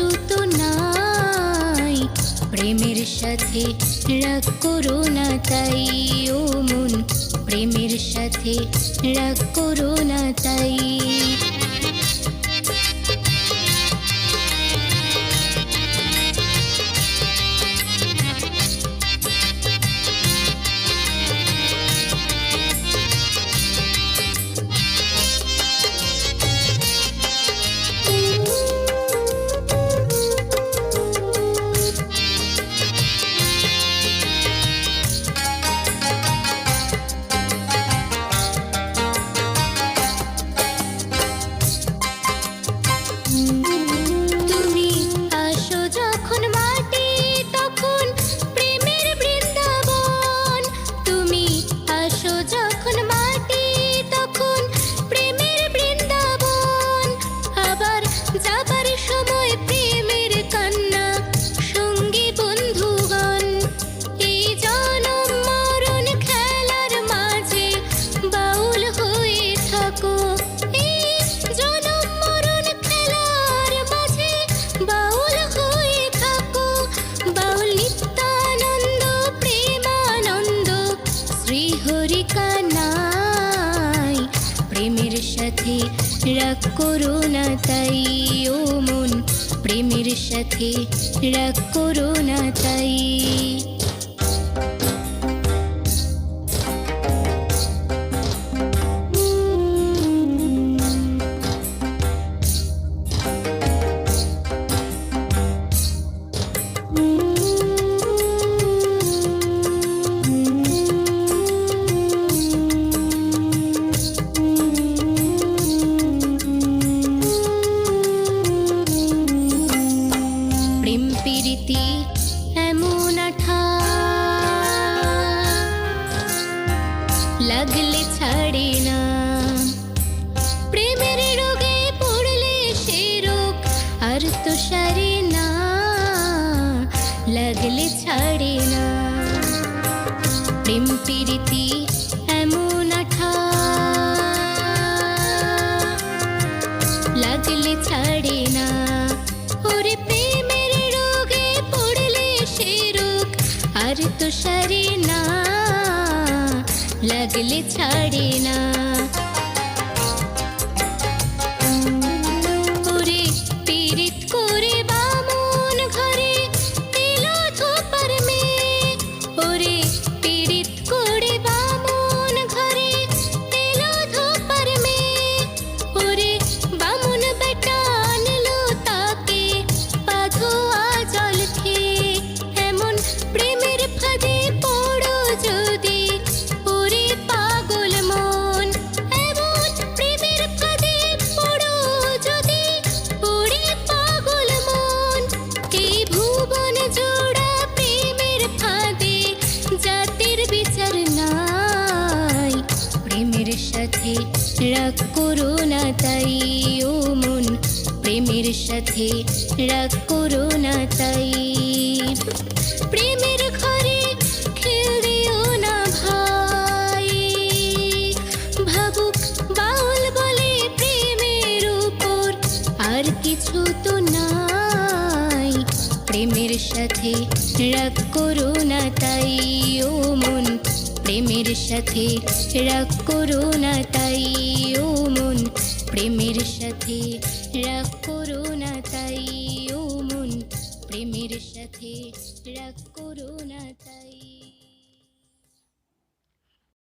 শ্রুত নাই। প্রেমের সাথে রাগ করো না তাই, ও মন। প্রেমের সাথে রাগ করো না তাই। সাথে রাগ করো না তাই ও মন প্রেমের সাথে রাগ করো না তাই। প্রেম প্রীতি এমন আঠা। লাগলে ছাড়ে না। প্রেমের রোগে পড়লে সে রোগ আর তো সারে না। লাগলে ছাড়ে না। প্রেম প্রীতি এমন আঠা। লাগলে ছাড়ে না। ওরে প্রেমের তো সারে না লাগলে ছাড়ে না তাই ও মন, প্রেমের সাথে রাগ করো না তাই। প্রেমের ঘরে খেল না ভাই। ভাবুক বাউল বলে প্রেমের উপর, আর কিছু তো নাই। প্রেমের সাথে রাগ করো না তাই ও মন, প্রেমের সাথে রাগ করো না তাই ও মন। প্রেমের সাথে রাগ করো না তাই ও মন। প্রেমের সাথে রাগ করো না তাই।